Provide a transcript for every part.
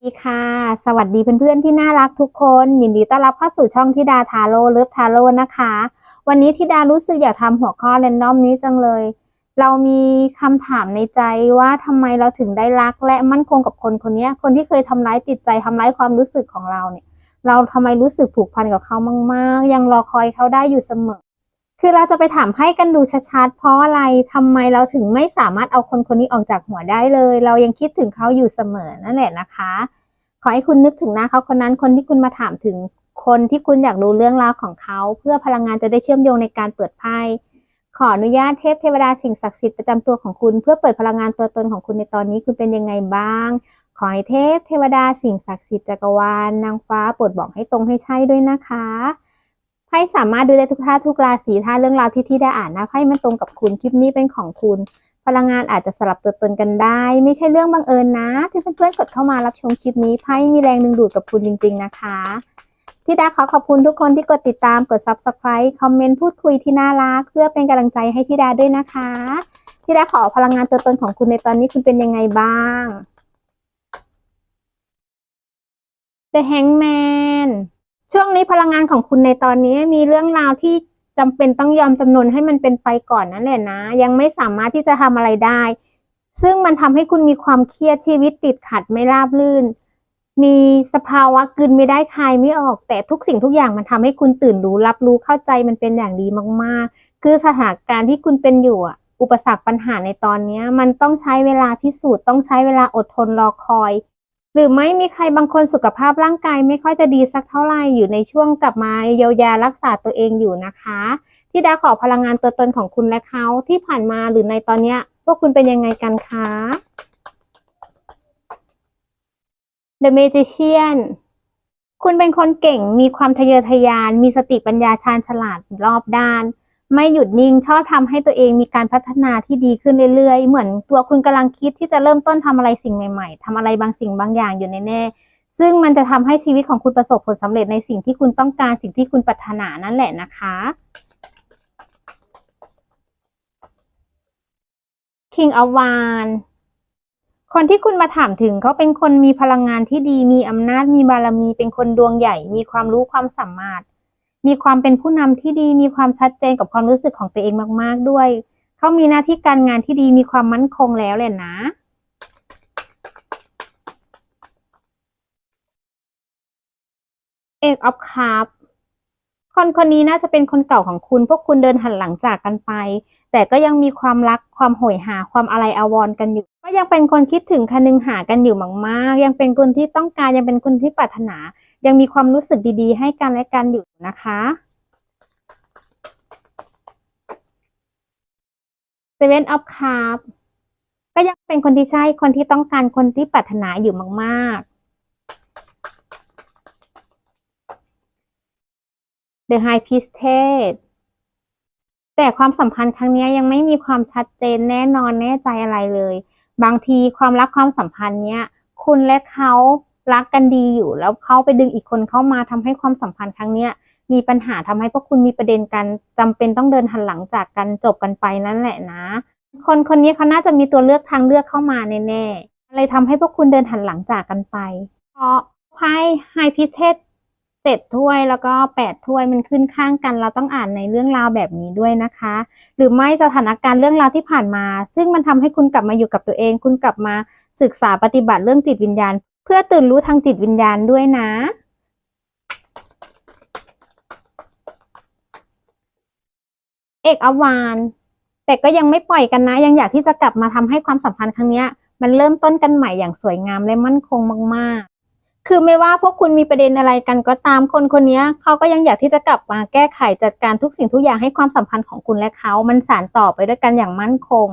สวัสดีค่ะ สวัสดีเพื่อนๆที่น่ารักทุกคน ยินดีต้อนรับเข้าสู่ช่องทิดาทาโร่เลิฟทาโร่นะคะ วันนี้ทิดารู้สึกอยากทำหัวข้อเรนดอมนี้จังเลย เรามีคำถามในใจว่าทำไมเราถึงได้รักและมั่นคงกับคนคนนี้คนที่เคยทำร้ายจิตใจทำร้ายความรู้สึกของเราเนี่ย เราทำไมรู้สึกผูกพันกับเขามากๆ ยังรอคอยเขาได้อยู่เสมอ คือเราจะไปถามให้กันดูชัดๆ เพราะอะไรทำไมเราถึงไม่สามารถเอาคนคนนี้ออกจากหัวได้เลย เรายังคิดถึงเขาอยู่เสมอนั่นแหละนะคะ ขอให้คุณนึกถึงหน้าเขาคนนั้นคนที่คุณมาถามถึงคนที่คุณอยากรู้เรื่องราวของเขา เพื่อพลังงานจะได้เชื่อมโยงในการเปิดไพ่ขออนุญาตเทพเทวดาสิ่งศักดิ์สิทธิ์ประจำตัวของคุณ เพื่อเปิดพลังงานตัวตนของคุณในตอนนี้คุณเป็นยังไงบ้าง ขอให้เทพเทวดาสิ่งศักดิ์สิทธิ์จักรวาลนางฟ้าโปรดบอกให้ตรงให้ใช่ด้วยนะคะ ไพ่สามารถดูได้ทุกท่าทุกราศีถ้าเรื่องราวที่ที่ได้อ่านนะไพ่มันตรงกับคุณคลิปนี้เป็นของคุณ พลังงานอาจจะสลับตัวตนกันได้ ไม่ใช่เรื่องบังเอิญนะ ที่เพื่อนๆกดเข้ามารับชมคลิปนี้ไพ่มีแรงดึงดูดกับคุณจริง ๆ นะคะที่ดาขอขอบคุณทุกคนที่กดติดตามกด subscribe คอมเมนต์พูดคุยที่น่ารัก เพื่อเป็นกำลังใจให้ที่ดาด้วยนะคะที่ดาขอพลังงานตัวตนของคุณในตอนนี้คุณเป็นยังไงบ้าง The Hangman ช่วงนี้พลังงานของคุณในตอนนี้มีเรื่องราวที่จำเป็นต้องยอมจำนนให้มันเป็นไปก่อนนั่นแหละนะ ยังไม่สามารถที่จะทำอะไรได้ ซึ่งมันทำให้คุณมีความเครียดชีวิตติดขัดไม่ราบรื่น มีสภาวะกลืนไม่ได้คายไม่ออก แต่ทุกสิ่งทุกอย่างมันทำให้คุณตื่นรู้รับรู้เข้าใจมันเป็นอย่างดีมากๆ คือสถานการณ์ที่คุณเป็นอยู่อุปสรรคปัญหาในตอนนี้มันต้องใช้เวลาพิสูจน์ต้องใช้เวลาอดทนรอคอย หรือไม่มีใครบางคนสุขภาพร่างกายไม่ค่อยจะดีสักเท่าไหร่อยู่ในช่วงกลับมาเยียวยารักษาตัวเองอยู่นะคะที่ดาขอพลังงานตัวตนของคุณและเขาที่ผ่านมาหรือในตอนเนี้ยพวกคุณเป็นยังไงกันคะ The Magician คุณเป็นคนเก่งมีความทะเยอทะยาน มีสติปัญญาชาญฉลาดรอบด้าน ไม่หยุดนิ่งชอบทำให้ตัวเองมีการพัฒนาที่ดีขึ้นเรื่อยๆ เหมือนตัวคุณกำลังคิดที่จะเริ่มต้นทำอะไรสิ่งใหม่ ๆทำอะไรบางสิ่งบางอย่างอยู่แน่ๆซึ่งมันจะทำให้ชีวิตของคุณประสบผลสำเร็จในสิ่งที่คุณต้องการสิ่งที่คุณปรารถนานั่นแหละนะคะ King of w a n คนที่คุณมาถามถึงเขาเป็นคนมีพลังงานที่ดีมีอำนาจมีบารมี เป็นคนดวงใหญ่ มีความรู้ความสามารถ มีความเป็นผู้นำที่ดี มีความชัดเจนกับความรู้สึกของตัวเองมาก ๆ ด้วย เขามีหน้าที่การงานที่ดี มีความมั่นคงแล้วเลยนะ เอกออฟคัพคนคนนี้น่าจะเป็นคนเก่าของคุณ พวกคุณเดินหันหลังจากกันไป แต่ก็ยังมีความรักความโหยหาความอะไรอาวรกันอยู่ ก็ยังเป็นคนคิดถึงคะนึงหากันอยู่มากๆ ยังเป็นคนที่ต้องการยังเป็นคนที่ปรารถนา ยังมีความรู้สึกดีๆ ให้กันและกันอยู่นะคะ Seven of Cups ก็ยังเป็นคนที่ใช่คนที่ต้องการคนที่ปรารถนาอยู่มากๆ The High Priestess แต่ความสัมพันธ์ครั้งนี้ยังไม่มีความชัดเจนแน่นอนแน่ใจอะไรเลย บางทีความรักความสัมพันธ์เนี้ยคุณและเขารักกันดีอยู่ แล้วเขาไปดึงอีกคนเข้ามาทำให้ความสัมพันธ์ครั้งเนี้ยมีปัญหาทำให้พวกคุณมีประเด็นกันจำเป็นต้องเดินหันหลังจากกันจบกันไปนั่นแหละนะ คนคนนี้เขาน่าจะมีตัวเลือกทางเลือกเข้ามาแน่ๆเลยทำให้พวกคุณเดินหันหลังจากกันไป เพราะไพ่ไฮพิเทส เจ็ดถ้วยแล้วก็แปดถ้วยมันขึ้นข้างกัน เราต้องอ่านในเรื่องราวแบบนี้ด้วยนะคะ หรือไม่สถานการณ์เรื่องราวที่ผ่านมา ซึ่งมันทำให้คุณกลับมาอยู่กับตัวเอง คุณกลับมาศึกษาปฏิบัติเรื่องจิตวิญญาณ เพื่อตื่นรู้ทางจิตวิญญาณด้วยนะเอกอวานแต่ก็ยังไม่ปล่อยกันนะ ยังอยากที่จะกลับมาทำให้ความสัมพันธ์ครั้งนี้มันเริ่มต้นกันใหม่อย่างสวยงามและมั่นคงมาก ๆ คือไม่ว่าพวกคุณมีประเด็นอะไรกันก็ตามคนคนนี้เขาก็ยังอยากที่จะกลับมาแก้ไขจัดการทุกสิ่งทุกอย่างให้ความสัมพันธ์ของคุณและเขา มันสานต่อไปด้วยกันอย่างมั่นคง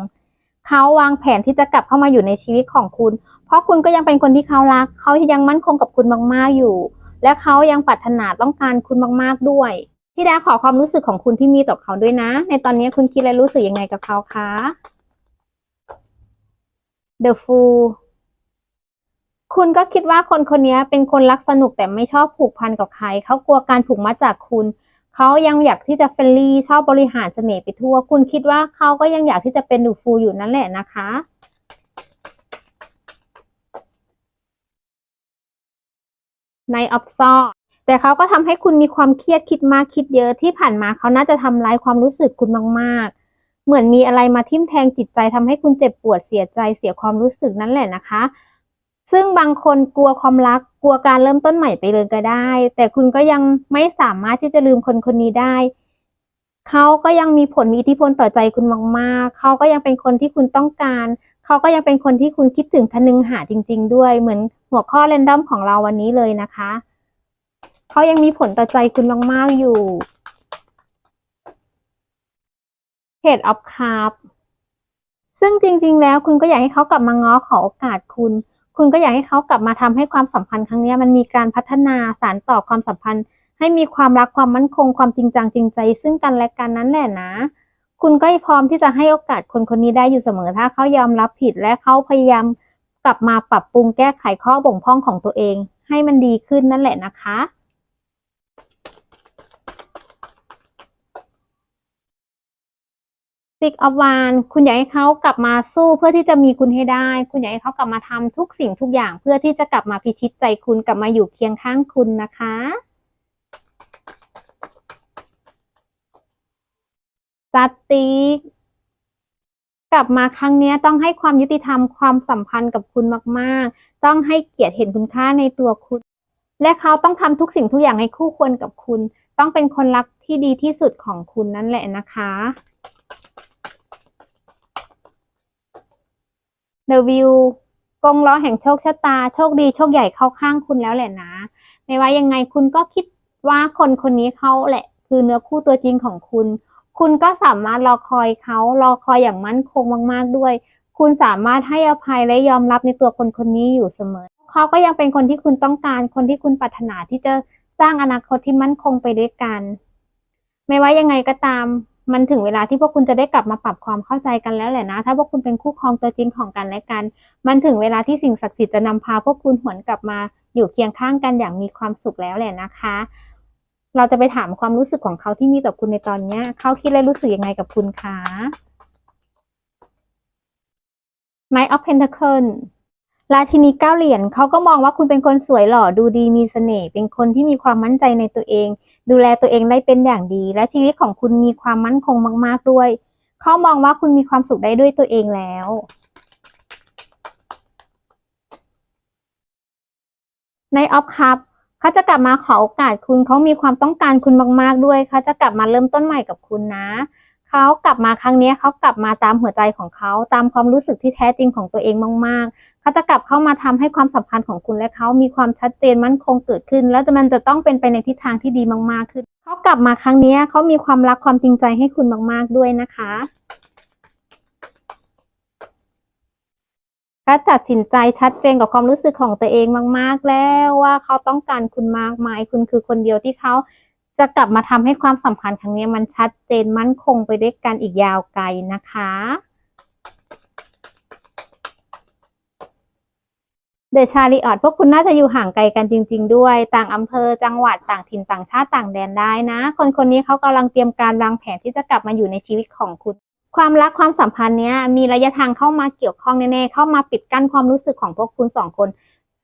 เขาวางแผนที่จะกลับเข้ามาอยู่ในชีวิตของคุณ เพราะคุณก็ยังเป็นคนที่เขารัก เขายังมั่นคงกับคุณมากๆอยู่ และเขายังปรารถนาต้องการคุณมากๆด้วยที่ดาขอความรู้สึกของคุณที่มีต่อเขาด้วยนะ ในตอนนี้คุณคิดและรู้สึกยังไงกับเขาคะ The Fool คุณก็คิดว่าคนคนนี้เป็นคนรักสนุกแต่ไม่ชอบผูกพันกับใคร เขากลัวการผูกมัดจากคุณ เขายังอยากที่จะเฟรนลี่ชอบบริหารเสน่ห์ไปทั่ว คุณคิดว่าเขาก็ยังอยากที่จะเป็นดูฟูอยู่นั่นแหละนะคะในออฟซอแต่เขาก็ทำให้คุณมีความเครียดคิดมากคิดเยอะที่ผ่านมาเขาน่าจะทำร้ายความรู้สึกคุณมากๆ เหมือนมีอะไรมาทิ่มแทงจิตใจทำให้คุณเจ็บปวดเสียใจเสียความรู้สึกนั่นแหละนะคะ ซึ่งบางคนกลัวความรักกลัวการเริ่มต้นใหม่ไปเลยก็ได้ แต่คุณก็ยังไม่สามารถที่จะลืมคนคนนี้ได้เขาก็ยังมีผลมีอิทธิพลต่อใจคุณมากๆเขาก็ยังเป็นคนที่คุณต้องการเขาก็ยังเป็นคนที่คุณคิดถึงคนึงหาจริง ๆ ด้วยเหมือนหัวข้อเรนดอมของเราวันนี้เลยนะคะเขายังมีผลต่อใจคุณมากๆอยู่ Head of Cup ซึ่งจริง ๆ แล้วคุณก็อยากให้เขากลับมาง้อขอโอกาสคุณ คุณก็อยากให้เขากลับมาทำให้ความสัมพันธ์ครั้งนี้มันมีการพัฒนาสารต่อความสัมพันธ์ ให้มีความรักความมั่นคงความจริงจังจริงใจ ซึ่งกันและกันนั้นแหละนะ คุณก็พร้อมที่จะให้โอกาสคนคนนี้ได้อยู่เสมอ ถ้าเขายอมรับผิดและเขาพยายามกลับมาปรับปรุงแก้ไขข้อบกพร่องของตัวเอง ให้มันดีขึ้นนั่นแหละนะคะ Six of Wands คุณอยากให้เขากลับมาสู้เพื่อที่จะมีคุณให้ได้ คุณอยากให้เขากลับมาทำทุกสิ่งทุกอย่าง เพื่อที่จะกลับมาพิชิตใจคุณกลับมาอยู่เคียงข้างคุณนะคะจัตติกกลับมาครั้งนี้ต้องให้ความยุติธรรมความสัมพันธ์กับคุณมากๆ ต้องให้เกียรติเห็นคุณค่าในตัวคุณ และเขาต้องทำทุกสิ่งทุกอย่างให้คู่ควรกับคุณ ต้องเป็นคนรักที่ดีที่สุดของคุณนั่นแหละนะคะ The View กงล้อแห่งโชคชะตา โชคดีโชคใหญ่เข้าข้างคุณแล้วแหละนะ ไม่ว่ายังไงคุณก็คิดว่าคนคนนี้เขาแหละ คือเนื้อคู่ตัวจริงของคุณ คุณก็สามารถรอคอยเขารอคอยอย่างมั่นคงมาก ๆด้วย คุณสามารถให้อภัยและยอมรับในตัวคนคนนี้อยู่เสมอ เขาก็ยังเป็นคนที่คุณต้องการ คนที่คุณปรารถนาที่จะสร้างอนาคตที่มั่นคงไปด้วยกัน ไม่ว่ายังไงก็ตาม มันถึงเวลาที่พวกคุณจะได้กลับมาปรับความเข้าใจกันแล้วแหละนะ ถ้าพวกคุณเป็นคู่ครองตัวจริงของกันและกัน มันถึงเวลาที่สิ่งศักดิ์สิทธิ์จะนำพาพวกคุณหวนกลับมาอยู่เคียงข้างกันอย่างมีความสุขแล้วแหละนะคะ เราจะไปถามความรู้สึกของเขาที่มีต่อคุณในตอนเนี้ยเขาคิดและรู้สึกยังไงกับคุณคะ Knight of Pentacle ราชินีเก้าเหรียญเขาก็มองว่าคุณเป็นคนสวยหล่อดูดีมีเสน่ห์เป็นคนที่มีความมั่นใจในตัวเอง ดูแลตัวเองได้เป็นอย่างดี และชีวิตของคุณมีความมั่นคงมาก ๆด้วยเขามองว่าคุณมีความสุขได้ด้วยตัวเองแล้วในออฟคัพเขาจะกลับมาขอโอกาสคุณเขามีความต้องการคุณมาก ๆ ด้วยเขาจะกลับมาเริ่มต้นใหม่กับคุณนะ เขากลับมาครั้งนี้เขากลับมาตามหัวใจของเขาตามความรู้สึกที่แท้จริงของตัวเองมากๆเขาจะกลับเข้ามาทำให้ความสัมพันธ์ของคุณและเขามีความชัดเจนมั่นคงเกิดขึ้น แล้วมันจะต้องเป็นไปในทิศทางที่ดีมาก ๆ ขึ้นเขากลับมาครั้งนี้เขามีความรักความจริงใจให้คุณมาก ๆ ด้วยนะคะก็ตัดสินใจชัดเจนกับความรู้สึกของตัวเองมาก ๆ แล้วว่าเขาต้องการคุณมากมาย คุณคือคนเดียวที่เขา จะกลับมาทำให้ความสัมพันธ์ครั้งนี้มันชัดเจนมั่นคงไปด้วยกันอีกยาวไกลนะคะ เดชาริออดพวกคุณน่าจะอยู่ห่างไกลกันจริง ๆ ด้วย ต่างอำเภอจังหวัดต่างถิ่นต่างชาติต่างแดนได้นะ คนคนนี้เขากำลังเตรียมการวางแผนที่จะกลับมาอยู่ในชีวิตของคุณความรักความสัมพันธ์เนี้ยมีระยะทางเข้ามาเกี่ยวข้องแน่ๆเข้ามาปิดกั้นความรู้สึกของพวกคุณสองคน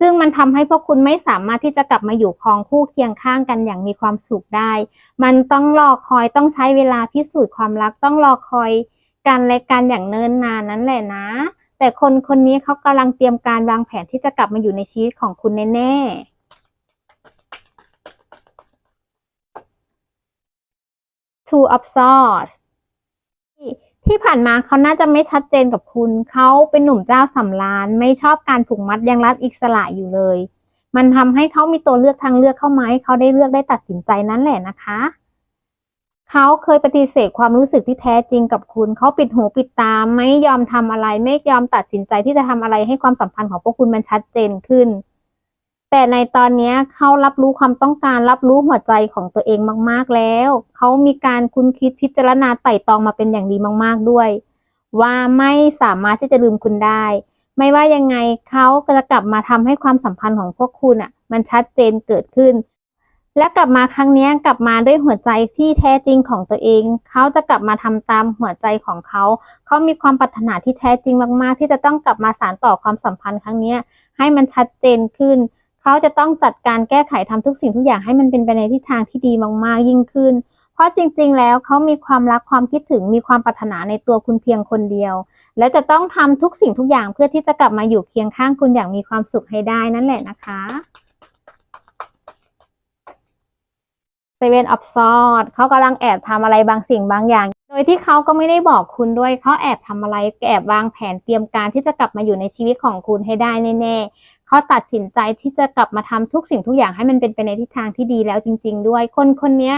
ซึ่งมันทำให้พวกคุณไม่สามารถที่จะกลับมาอยู่ครองคู่เคียงข้างกันอย่างมีความสุขได้ มันต้องรอคอยต้องใช้เวลาพิสูจน์ความรักต้องรอคอยกันและกันอย่างเนิ่นนานนั่นแหละนะ แต่คนคนนี้เขากำลังเตรียมการวางแผนที่จะกลับมาอยู่ในชีวิตของคุณแน่ๆ Two of Swords ที่ผ่านมาเขาน่าจะไม่ชัดเจนกับคุณ เขาเป็นหนุ่มเจ้าสำราญไม่ชอบการผูกมัดยังรักอิสระอยู่เลย มันทำให้เขามีตัวเลือกทางเลือกเข้ามาให้เขาได้เลือกได้ตัดสินใจนั่นแหละนะคะ เขาเคยปฏิเสธความรู้สึกที่แท้จริงกับคุณ เขาปิดหูปิดตาไม่ยอมทำอะไร ไม่ยอมตัดสินใจที่จะทำอะไรให้ความสัมพันธ์ของพวกคุณมันชัดเจนขึ้น แต่ในตอนนี้เขารับรู้ความต้องการรับรู้หัวใจของตัวเองมาก ๆแล้ว เขามีการคุ้นคิดพิจารณาไต่ตองมาเป็นอย่างดีมาก ๆด้วย ว่าไม่สามารถที่จะลืมคุณได้ ไม่ว่ายังไงเขาก็จะกลับมาทำให้ความสัมพันธ์ของพวกคุณอะ มันชัดเจนเกิดขึ้น และกลับมาครั้งนี้กลับมาด้วยหัวใจที่แท้จริงของตัวเอง เขาจะกลับมาทำตามหัวใจของเขา เขามีความปรารถนาที่แท้จริงมาก ๆ ที่จะต้องกลับมาสานต่อความสัมพันธ์ครั้งนี้ให้มันชัดเจนขึ้น เขาจะต้องจัดการแก้ไขทำทุกสิ่งทุกอย่างให้มันเป็นไปในทิศทางที่ดีมากๆยิ่งขึ้น เพราะจริงๆ แล้วเขามีความรักความคิดถึงมีความปรารถนาในตัวคุณเพียงคนเดียว และจะต้องทำทุกสิ่งทุกอย่างเพื่อที่จะกลับมาอยู่เคียงข้างคุณอย่างมีความสุขให้ได้นั่นแหละนะคะ Seven of Swords เขากำลังแอบทำอะไรบางสิ่งบางอย่าง โดยที่เขาก็ไม่ได้บอกคุณด้วยเขาแอบทำอะไรแอบวางแผนเตรียมการที่จะกลับมาอยู่ในชีวิตของคุณให้ได้แน่ๆ เขาตัดสินใจที่จะกลับมาทำทุกสิ่งทุกอย่างให้มันเป็นไปในทิศทางที่ดีแล้วจริง ๆ ด้วย คนคนนี้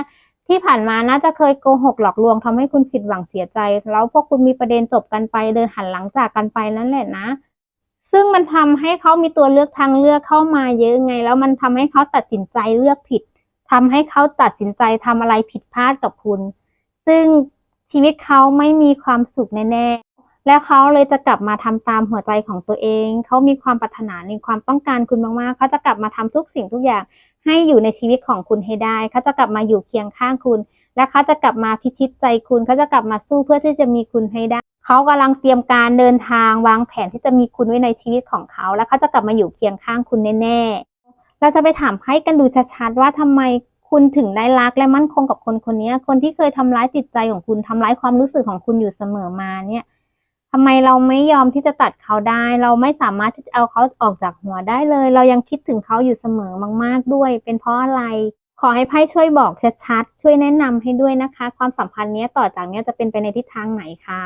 ที่ผ่านมาน่าจะเคยโกหกหลอกลวงทำให้คุณผิดหวังเสียใจ แล้วพวกคุณมีประเด็นจบกันไปเดินหันหลังจากกันไปนั่นแหละนะ ซึ่งมันทำให้เขามีตัวเลือกทางเลือกเข้ามาเยอะไง แล้วมันทำให้เขาตัดสินใจเลือกผิดทำให้เขาตัดสินใจทำอะไรผิดพลาดกับคุณ ซึ่งชีวิตเขาไม่มีความสุขแน่ แล้วเขาเลยจะกลับมาทำตามหัวใจของตัวเอง เขามีความปรารถนาในความต้องการคุณมากๆ เขาจะกลับมาทำทุกสิ่งทุกอย่างให้อยู่ในชีวิตของคุณให้ได้ เขาจะกลับมาอยู่เคียงข้างคุณ และเขาจะกลับมาพิชิตใจคุณ เขาจะกลับมาสู้เพื่อที่จะมีคุณให้ได้ เขากำลังเตรียมการเดินทางวางแผนที่จะมีคุณไว้ในชีวิตของเขา และเขาจะกลับมาอยู่เคียงข้างคุณแน่ๆ เราจะไปถามให้กันดูชัดๆว่าทำไมคุณถึงได้รักและมั่นคงกับคนคนนี้ คนที่เคยทำร้ายจิตใจของคุณทำร้ายความรู้สึกของคุณอยู่เสมอมาเนี่ย ทำไมเราไม่ยอมที่จะตัดเขาได้ เราไม่สามารถที่จะเอาเขาออกจากหัวได้เลย เรายังคิดถึงเขาอยู่เสมอมาก ๆด้วย เป็นเพราะอะไร ขอให้ไพ่ช่วยบอกชัดๆช่วยแนะนำให้ด้วยนะคะ ความสัมพันธ์เนี้ยต่อจากเนี้ยจะเป็นไปในทิศทางไหนคะ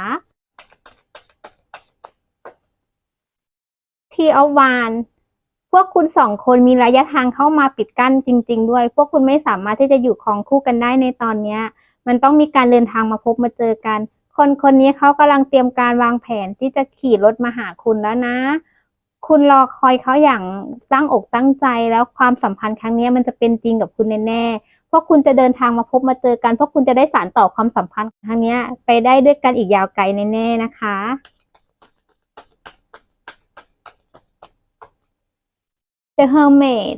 ทีอวานพวกคุณสองคนมีระยะทางเข้ามาปิดกั้นจริง ๆ ด้วย พวกคุณไม่สามารถที่จะอยู่ครองคู่กันได้ในตอนเนี้ย มันต้องมีการเดินทางมาพบมาเจอกัน คนคนนี้เขากำลังเตรียมการวางแผนที่จะขี่รถมาหาคุณแล้วนะ คุณรอคอยเขาอย่างตั้งอกตั้งใจแล้วความสัมพันธ์ครั้งนี้มันจะเป็นจริงกับคุณแน่ๆพวกคุณจะเดินทางมาพบมาเจอกัน เพวกคุณจะได้สานต่อความสัมพันธ์ครั้งนี้ไปได้ด้วยกันอีกยาวไกลแน่ๆนะคะ The Hermit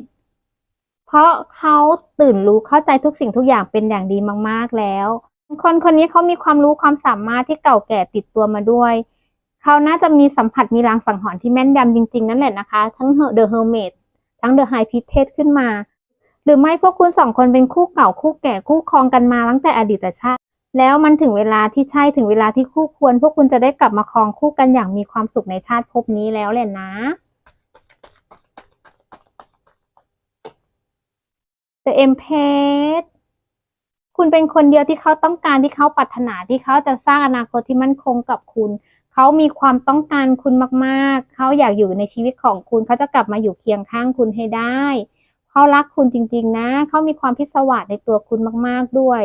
เพราะเขาตื่นรู้เข้าใจทุกสิ่งทุกอย่างเป็นอย่างดีมากๆแล้ว คนคนนี้เขามีความรู้ความสามารถที่เก่าแก่ติดตัวมาด้วย เขาน่าจะมีสัมผัสมีรางสังหรณ์ที่แม่นยำจริง ๆ นั่นแหละนะคะ ทั้ง The Hermit ทั้ง The High Priestess ขึ้นมา หรือไม่พวกคุณสองคนเป็นคู่เก่าคู่แก่คู่ครองกันมาตั้งแต่อดีตชาติ แล้วมันถึงเวลาที่ใช่ถึงเวลาที่คู่ควร พวกคุณจะได้กลับมาครองคู่กันอย่างมีความสุขในชาติภพนี้แล้วแหละนะ The Empress คุณเป็นคนเดียวที่เขาต้องการที่เขาปรารถนาที่เขาจะสร้างอนาคตที่มั่นคงกับคุณ เขามีความต้องการคุณมากๆ เขาอยากอยู่ในชีวิตของคุณ เขาจะกลับมาอยู่เคียงข้างคุณให้ได้เขารักคุณจริง ๆ นะ เขามีความพิศวาสในตัวคุณมาก ๆ ด้วย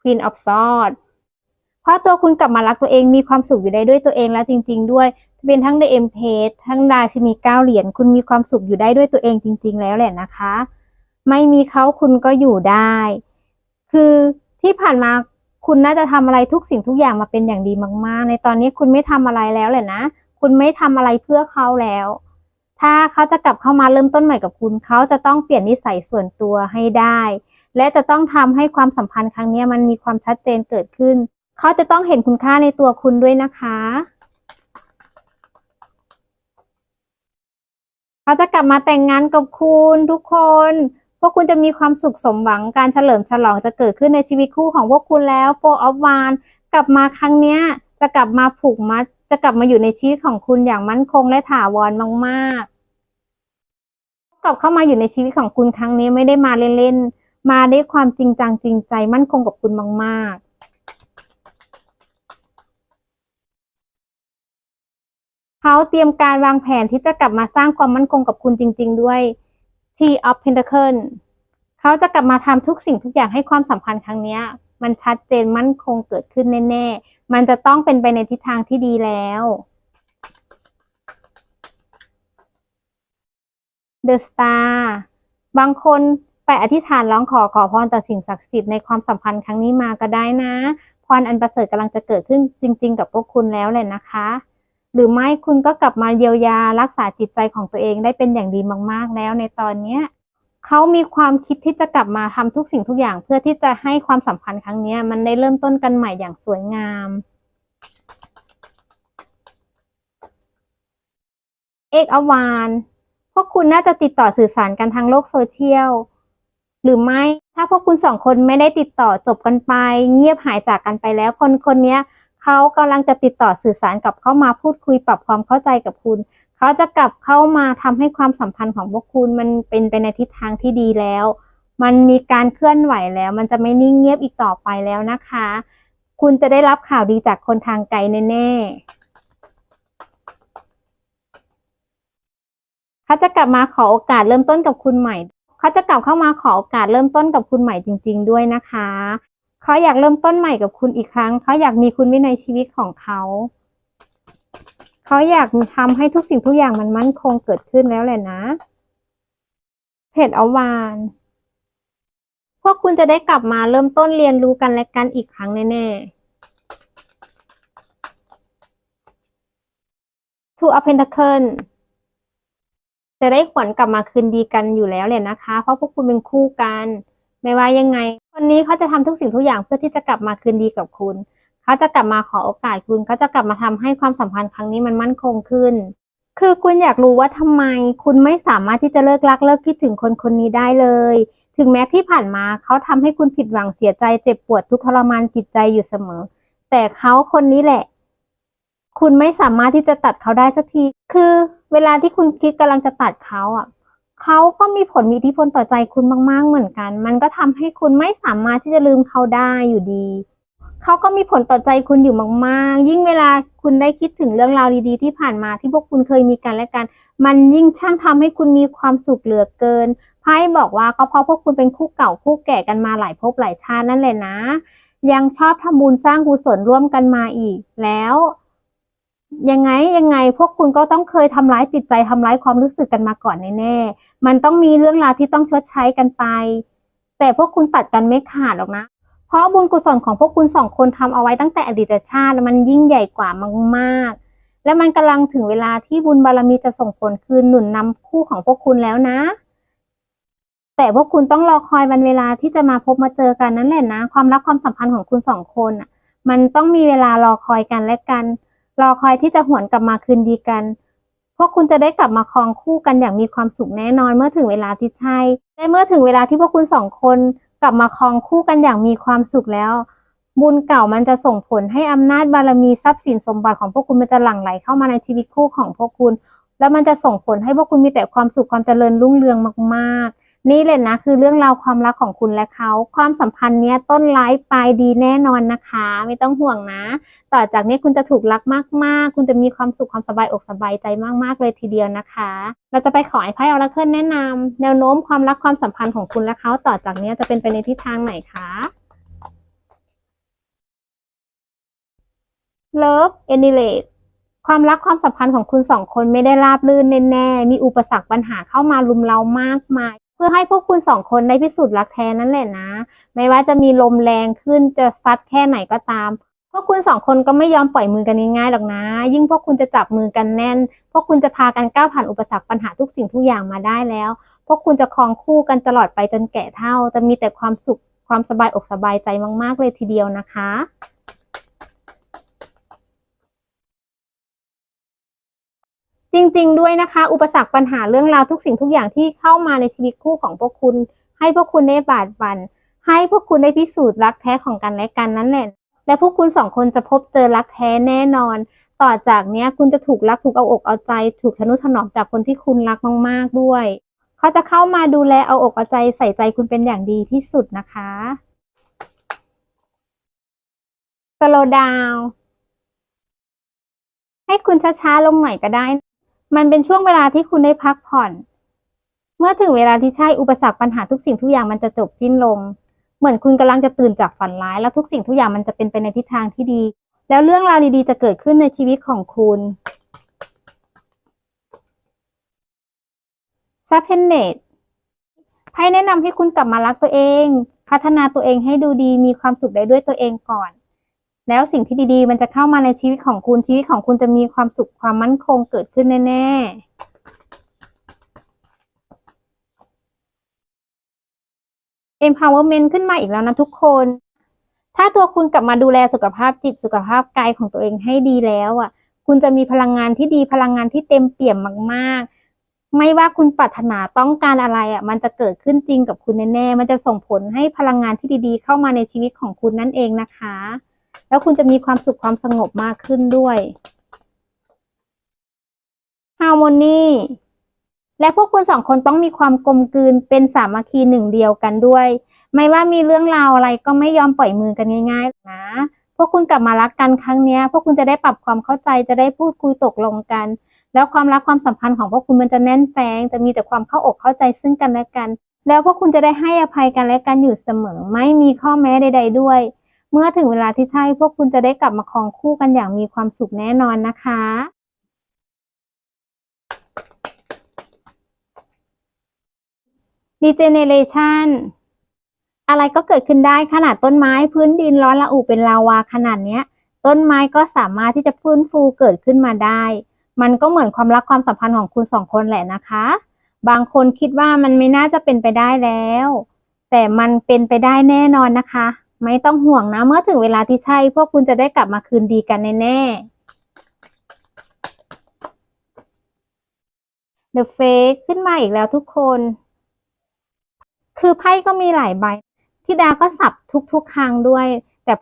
Queen of Swords ราะตัวคุณกลับมารักตัวเองมีความสุขอยู่ได้ด้วยตัวเองแล้วจริง ๆ ด้วยเป็นทั้ง The Empress ทั้งราชินีเก้าเหรียญคุณมีความสุขอยู่ได้ด้วยตัวเองจริง ๆ แล้วแหละนะคะ ไม่มีเขาคุณก็อยู่ได้ คือที่ผ่านมาคุณน่าจะทำอะไรทุกสิ่งทุกอย่างมาเป็นอย่างดีมาก ๆ ในตอนนี้คุณไม่ทำอะไรแล้วแหละนะ คุณไม่ทำอะไรเพื่อเขาแล้ว ถ้าเขาจะกลับเข้ามาเริ่มต้นใหม่กับคุณ เขาจะต้องเปลี่ยนนิสัยส่วนตัวให้ได้ และจะต้องทำให้ความสัมพันธ์ครั้งนี้มันมีความชัดเจนเกิดขึ้น เขาจะต้องเห็นคุณค่าในตัวคุณด้วยนะคะเขาจะกลับมาแต่งงานกับคุณทุกคน พวกคุณจะมีความสุขสมหวังการเฉลิมฉลองจะเกิดขึ้นในชีวิตคู่ของพวกคุณแล้ว for of Wands กลับมาครั้งเนี้ยจะกลับมาผูกมัด จะกลับมาอยู่ในชีวิตของคุณอย่างมั่นคงและถาวรมากๆกลับเข้ามาอยู่ในชีวิตของคุณครั้งนี้ไม่ได้มาเล่นๆ มาด้วยความจริงจังจริงใจมั่นคงกับคุณมากๆ เขาเตรียมการวางแผนที่จะกลับมาสร้างความมั่นคงกับคุณจริง ๆ ด้วย T of Pentacle เขาจะกลับมาทำทุกสิ่งทุกอย่างให้ความสัมพันธ์ครั้งนี้มันชัดเจนมั่นคงเกิดขึ้นแน่ๆ มันจะต้องเป็นไปในทิศทางที่ดีแล้ว The Star บางคนไปอธิษฐานร้องขอขอพรต่อสิ่งศักดิ์สิทธิ์ในความสัมพันธ์ครั้งนี้มาก็ได้นะ พรอันประเสริฐกำลังจะเกิดขึ้นจริง ๆ กับพวกคุณแล้วแหละนะคะ หรือไม่คุณก็กลับมาเยียวยารักษาจิตใจของตัวเองได้เป็นอย่างดีมาก ๆ แล้วในตอนเนี้ยเขามีความคิดที่จะกลับมาทำทุกสิ่งทุกอย่าง เพื่อที่จะให้ความสัมพันธ์ครั้งเนี้ยมันได้เริ่มต้นกันใหม่อย่างสวยงาม เอกอวานพวกคุณน่าจะติดต่อสื่อสารกันทางโลกโซเชียลหรือไม่ถ้าพวกคุณสองคนไม่ได้ติดต่อจบกันไป เงียบหายจากกันไปแล้วคนคนนี้ เขากำลังจะติดต่อสื่อสารกับเข้ามาพูดคุยปรับความเข้าใจกับคุณ เขาจะกลับเข้ามาทำให้ความสัมพันธ์ของพวกคุณมันเป็นไปในทิศทางที่ดีแล้ว มันมีการเคลื่อนไหวแล้ว มันจะไม่นิ่งเงียบอีกต่อไปแล้วนะคะ คุณจะได้รับข่าวดีจากคนทางไกลแน่ๆเขาจะกลับมาขอโอกาสเริ่มต้นกับคุณใหม่เขาจะกลับเข้ามาขอโอกาสเริ่มต้นกับคุณใหม่จริง ๆ ด้วยนะคะ เขาอยากเริ่มต้นใหม่กับคุณอีกครั้ง เขาอยากมีคุณไว้ในชีวิตของเขา เขาอยากทำให้ทุกสิ่งทุกอย่างมันมั่นคงเกิดขึ้นแล้วแหละนะเพจอวานพวกคุณจะได้กลับมาเริ่มต้นเรียนรู้กันและกันอีกครั้งแน่ๆ Two of Pentacle จะได้ขวัญกลับมาคืนดีกันอยู่แล้วเลยนะคะ เพราะพวกคุณเป็นคู่กัน ไม่ว่ายังไง คนนี้เขาจะทำทุกสิ่งทุกอย่างเพื่อที่จะกลับมาคืนดีกับคุณ เขาจะกลับมาขอโอกาสคุณเขาจะกลับมาทำให้ความสัมพันธ์ครั้งนี้มันมั่นคงขึ้น คือคุณอยากรู้ว่าทำไม คุณไม่สามารถที่จะเลิกรักเลิกคิดถึงคนคนนี้ได้เลย ถึงแม้ที่ผ่านมาเขาทำให้คุณผิดหวังเสียใจเจ็บปวดทุกทรมานจิตใจอยู่เสมอ แต่เขาคนนี้แหละ คุณไม่สามารถที่จะตัดเขาได้สักที คือ เวลาที่คุณคิดกำลังจะตัดเขาอะ เขาก็มีผลมีอิทธิพลต่อใจคุณมาก ๆ เหมือนกัน มันก็ทำให้คุณไม่สามารถที่จะลืมเขาได้อยู่ดี เขาก็มีผลต่อใจคุณอยู่มาก ๆ ยิ่งเวลาคุณได้คิดถึงเรื่องราวดี ๆ ที่ผ่านมาที่พวกคุณเคยมีกันและกัน มันยิ่งช่างทำให้คุณมีความสุขเหลือเกิน ไพ่บอกว่าก็เพราะพวกคุณเป็นคู่เก่าคู่แก่กันมาหลายภพหลายชาตินั่นแหละนะ ยังชอบทำบุญสร้างกุศลร่วมกันมาอีกแล้ว ยังไงยังไงพวกคุณก็ต้องเคยทำร้ายจิตใจทำร้ายความรู้สึกกันมาก่อนแน่ๆมันต้องมีเรื่องราวที่ต้องชดใช้กันไป แต่พวกคุณตัดกันไม่ขาดหรอกนะ เพราะบุญกุศลของพวกคุณสองคนทำเอาไว้ตั้งแต่อดีตชาติมันยิ่งใหญ่กว่ามากๆ และมันกำลังถึงเวลาที่บุญบารมีจะส่งผลคืนหนุนนำคู่ของพวกคุณแล้วนะ แต่พวกคุณต้องรอคอยวันเวลาที่จะมาพบมาเจอกันนั่นแหละนะ ความรักความสัมพันธ์ของคุณสองคนอะมันต้องมีเวลารอคอยกันและกัน รอคอยที่จะหวนกลับมาคืนดีกัน พวกคุณจะได้กลับมาครองคู่กันอย่างมีความสุขแน่นอนเมื่อถึงเวลาที่ใช่และเมื่อถึงเวลาที่พวกคุณสองคนกลับมาครองคู่กันอย่างมีความสุขแล้ว บุญเก่ามันจะส่งผลให้อำนาจบารมีทรัพย์สินสมบัติของพวกคุณมันจะหลั่งไหลเข้ามาในชีวิตคู่ของพวกคุณ แล้วมันจะส่งผลให้พวกคุณมีแต่ความสุขความเจริญรุ่งเรืองมาก นี่เลยนะคือเรื่องราวความรักของคุณและเขาความสัมพันธ์เนี้ยต้นร้ายปลายดีแน่นอนนะคะ ไม่ต้องห่วงนะ ต่อจากนี้คุณจะถูกรักมากๆ คุณจะมีความสุขความสบายอกสบายใจมากๆเลยทีเดียวนะคะ เราจะไปขอไอ้ไพ่ออราเคิลแนะนำแนวโน้มความรักความสัมพันธ์ของคุณและเขาต่อจากนี้จะเป็นไปในทิศทางไหนคะ Love a n i l a t e ความรักความสัมพันธ์ของคุณสองคนไม่ได้ราบรื่นแน่ๆมีอุปสรรคปัญหาเข้ามาลุมเรามากมาย พื่อให้พวกคุณสองคนได้พิสูจน์รักแท้นั่นแหละนะ ไม่ว่าจะมีลมแรงขึ้นจะซัดแค่ไหนก็ตาม พวกคุณสองคนก็ไม่ยอมปล่อยมือกันง่ายๆหรอกนะ ยิ่งพวกคุณจะจับมือกันแน่น พวกคุณจะพากันก้าวผ่านอุปสรรคปัญหาทุกสิ่งทุกอย่างมาได้แล้ว พวกคุณจะครองคู่กันตลอดไปจนแก่เฒ่า จะมีแต่ความสุขความสบายอกสบายใจมากๆเลยทีเดียวนะคะ จริง ๆ ด้วยนะคะ อุปสรรคปัญหาเรื่องราวทุกสิ่งทุกอย่างที่เข้ามาในชีวิตคู่ของพวกคุณ ให้พวกคุณได้บาดบันให้พวกคุณได้พิสูจน์รักแท้ของกันและกันนั่นแหละ และพวกคุณสองคนจะพบเจอรักแท้แน่นอน ต่อจากเนี้ยคุณจะถูกรักถูกเอาอกเอาใจ ถูกทนุถนอมจากคนที่คุณรักมากๆด้วย เขาจะเข้ามาดูแลเอาอกเอาใจใส่ใจคุณเป็นอย่างดีที่สุดนะคะ slow down ให้คุณช้าๆลงหน่อยก็ได้ มันเป็นช่วงเวลาที่คุณได้พักผ่อน เมื่อถึงเวลาที่ใช่อุปสรรคปัญหาทุกสิ่งทุกอย่างมันจะจบสิ้นลง เหมือนคุณกำลังจะตื่นจากฝันร้าย แล้วทุกสิ่งทุกอย่างมันจะเป็นไปในทิศทางที่ดี แล้วเรื่องราวดีๆ จะเกิดขึ้นในชีวิตของคุณ s u b t e n a t e ไพ่แนะนำให้คุณกลับมารักตัวเอง พัฒนาตัวเองให้ดูดีมีความสุขได้ด้วยตัวเองก่อน แล้วสิ่งที่ดีๆ มันจะเข้ามาในชีวิตของคุณชีวิตของคุณจะมีความสุขความมั่นคงเกิดขึ้นแน่ๆ empowerment ขึ้นมาอีกแล้วนะทุกคน ถ้าตัวคุณกลับมาดูแลสุขภาพจิตสุขภาพกายของตัวเองให้ดีแล้วอะ คุณจะมีพลังงานที่ดีพลังงานที่เต็มเปี่ยมมากๆ ไม่ว่าคุณปรารถนาต้องการอะไรอะ มันจะเกิดขึ้นจริงกับคุณแน่ๆ มันจะส่งผลให้พลังงานที่ดีๆ เข้ามาในชีวิตของคุณนั่นเองนะคะ แล้วคุณจะมีความสุขความสงบมากขึ้นด้วยฮาร์โมนีและพวกคุณสองคนต้องมีความกลมกลืนเป็นสามัคคีหนึ่งเดียวกันด้วย ไม่ว่ามีเรื่องราวอะไรก็ไม่ยอมปล่อยมือกันง่าย ๆ นะ พวกคุณกลับมารักกันครั้งนี้พวกคุณจะได้ปรับความเข้าใจจะได้พูดคุยตกลงกัน แล้วความรักความสัมพันธ์ของพวกคุณมันจะแน่นแฟงจะมีแต่ความเข้าอกเข้าใจซึ่งกันและกัน แล้วพวกคุณจะได้ให้อภัยกันและกันอยู่เสมอ ไม่มีข้อแม้ใด ๆ ด้วย เมื่อถึงเวลาที่ใช่พวกคุณจะได้กลับมาครองคู่กันอย่างมีความสุขแน่นอนนะคะ regeneration อะไรก็เกิดขึ้นได้ขนาดต้นไม้พื้นดินร้อนระอุเป็นลาวาขนาดเนี้ย ต้นไม้ก็สามารถที่จะฟื้นฟูเกิดขึ้นมาได้ มันก็เหมือนความรักความสัมพันธ์ของคุณสองคนแหละนะคะ บางคนคิดว่ามันไม่น่าจะเป็นไปได้แล้ว แต่มันเป็นไปได้แน่นอนนะคะ ไม่ต้องห่วงนะ เมื่อถึงเวลาที่ใช่ พวกคุณจะได้กลับมาคืนดีกันแน่ ๆ The Fake ขึ้นมาอีกแล้วทุกคน คือไพ่ก็มีหลายใบที่ดาก็สับทุก ๆ ครั้งด้วย แต่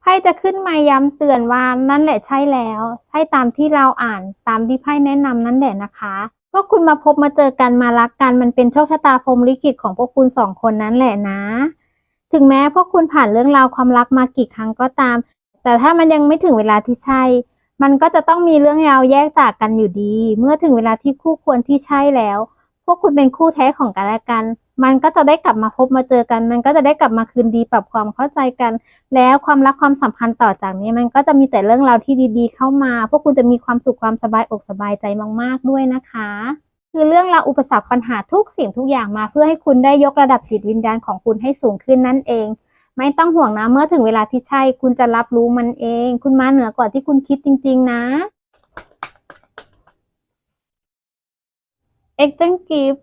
ไพ่จะขึ้นมาย้ำเตือนว่านั่นแหละใช่แล้ว ใช่ตามที่เราอ่านตามที่ไพ่แนะนำนั่นแหละนะคะพวกคุณมาพบมาเจอกันมารักกันมันเป็นโชคชะตาพรมลิขิตของพวกคุณสองคนนั้นแหละนะ ถึงแม้พวกคุณผ่านเรื่องราวความรักมากี่ครั้งก็ตาม แต่ถ้ามันยังไม่ถึงเวลาที่ใช่ มันก็จะต้องมีเรื่องราวแยกจากกันอยู่ดี เมื่อถึงเวลาที่คู่ควรที่ใช่แล้ว พวกคุณเป็นคู่แท้ของกันและกัน มันก็จะได้กลับมาพบมาเจอกัน มันก็จะได้กลับมาคืนดีปรับความเข้าใจกัน แล้วความรักความสัมพันธ์ต่อจากนี้ มันก็จะมีแต่เรื่องราวที่ดี ๆ เข้ามา พวกคุณจะมีความสุขความสบายอกสบายใจมาก ๆ ด้วยนะคะ คือเรื่องราวอุปสรรคปัญหาทุกสิ่งทุกอย่างมา เพื่อให้คุณได้ยกระดับจิตวิญญาณของคุณให้สูงขึ้นนั่นเอง ไม่ต้องห่วงนะเมื่อถึงเวลาที่ใช่ คุณจะรับรู้มันเอง คุณมาเหนือกว่าที่คุณคิดจริง ๆ นะ Exchange Gift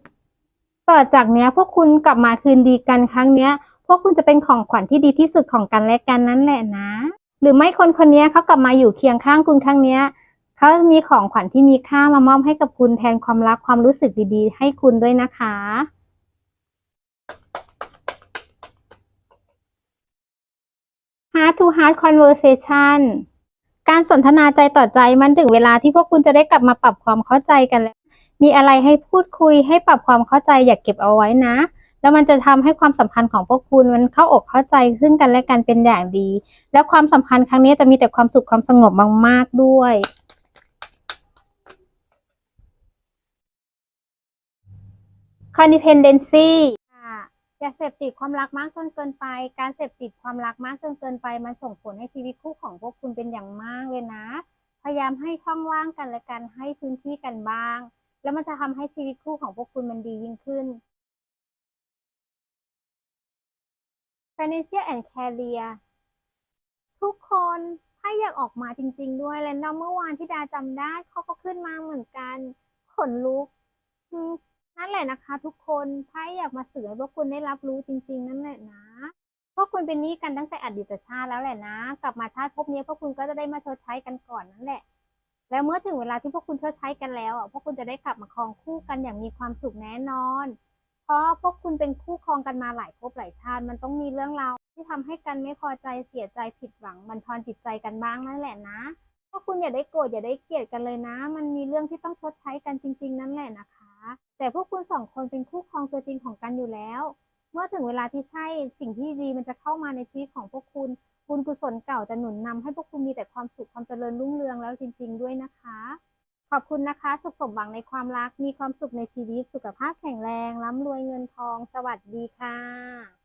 ต่อจากเนี้ย พวกคุณกลับมาคืนดีกันครั้งเนี้ย พวกคุณจะเป็นของขวัญที่ดีที่สุดของกันและกันนั่นแหละนะ หรือไม่คนคนนี้เขากลับมาอยู่เคียงข้างคุณครั้งเนี้ย เขามีของขวัญที่มีค่ามามอบให้กับคุณแทนความรักความรู้สึกดีๆ ให้คุณด้วยนะคะ Heart to Heart Conversation การสนทนาใจต่อใจมันถึงเวลาที่พวกคุณจะได้กลับมาปรับความเข้าใจกันแล้ว มีอะไรให้พูดคุยให้ปรับความเข้าใจอย่าเก็บเอาไว้นะ แล้วมันจะทำให้ความสัมพันธ์ของพวกคุณมันเข้าอกเข้าใจซึ่งกันและกันเป็นอย่างดี แล้วความสัมพันธ์ครั้งนี้จะมีแต่ความสุขความสงบมากๆด้วย Codependency ค่ะอย่าเสพติดความรักมากจนเกินไป การเสพติดความรักมากจนเกินไป มันส่งผลให้ชีวิตคู่ของพวกคุณเป็นอย่างมากเลยนะ พยายามให้ช่องว่างกันและกันให้พื้นที่กันบ้าง แล้วมันจะทำให้ชีวิตคู่ของพวกคุณมันดียิ่งขึ้น Financial and Career ทุกคนถ้าอยากออกมาจริง ๆ ด้วย และนเมื่อวานที่ดาจำได้เขาก็ขึ้นมาเหมือนกัน ขนลุก นั่นแหละนะคะ ทุกคนถ้าอยากมาเสือให้พวกคุณได้รับรู้จริง ๆ นั่นแหละนะ พวกคุณเป็นหนี้กันตั้งแต่อดีตชาติแล้วแหละนะ กลับมาชาติภพนี้พวกคุณก็จะได้มาชดใช้กันก่อนนั่นแหละ แล้วเมื่อถึงเวลาที่พวกคุณชดใช้กันแล้วอะพวกคุณจะได้กลับมาครองคู่กันอย่างมีความสุขแน่นอน เพราะพวกคุณเป็นคู่ครองกันมาหลายภพหลายชาติ มันต้องมีเรื่องราวที่ทำให้กันไม่พอใจเสียใจผิดหวังบันทอนจิตใจกันบ้างนั่นแหละนะพวกคุณอย่าได้โกรธอย่าได้เกลียดกันเลยนะ มันมีเรื่องที่ต้องชดใช้กันจริง ๆ นั่นแหละนะคะ แต่พวกคุณสองคนเป็นคู่ครองตัวจริงของกันอยู่แล้ว เมื่อถึงเวลาที่ใช่สิ่งที่ดีมันจะเข้ามาในชีวิตของพวกคุณบุญกุศลเก่าจะหนุนนำให้พวกคุณมีแต่ความสุขความเจริญรุ่งเรืองแล้วจริง ๆ ด้วยนะคะ ขอบคุณนะคะ สุขสมหวังในความรักมีความสุขในชีวิตสุขภาพแข็งแรงร่ำรวยเงินทอง สวัสดีค่ะ